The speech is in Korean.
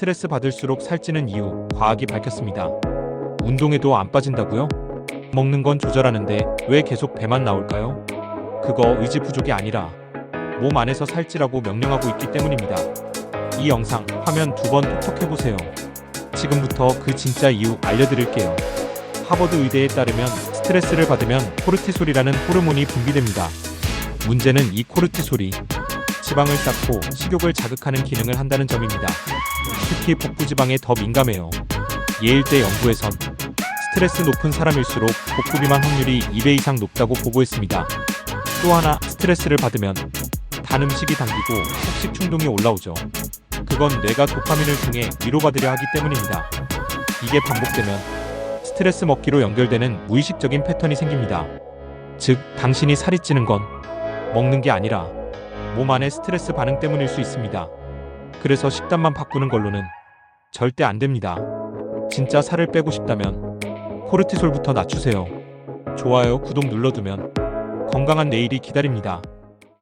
스트레스 받을수록 살찌는 이유 과학이 밝혔습니다. 운동해도 안 빠진다고요? 먹는 건 조절하는데 왜 계속 배만 나올까요? 그거 의지 부족이 아니라 몸 안에서 살찌라고 명령하고 있기 때문입니다. 이 영상 화면 두 번 톡톡 해보세요. 지금부터 그 진짜 이유 알려드릴게요. 하버드 의대에 따르면 스트레스를 받으면 코르티솔이라는 호르몬이 분비됩니다. 문제는 이 코르티솔이 지방을 쌓고 식욕을 자극하는 기능을 한다는 점입니다. 특히 복부 지방에 더 민감해요. 예일대 연구에선 스트레스 높은 사람일수록 복부 비만 확률이 2배 이상 높다고 보고했습니다. 또 하나 스트레스를 받으면 단 음식이 당기고 폭식 충동이 올라오죠. 그건 뇌가 도파민을 통해 위로받으려 하기 때문입니다. 이게 반복되면 스트레스 먹기로 연결되는 무의식적인 패턴이 생깁니다. 즉, 당신이 살이 찌는 건 먹는 게 아니라 몸 안의 스트레스 반응 때문일 수 있습니다. 그래서 식단만 바꾸는 걸로는 절대 안 됩니다. 진짜 살을 빼고 싶다면 코르티솔부터 낮추세요. 좋아요, 구독 눌러두면 건강한 내일이 기다립니다.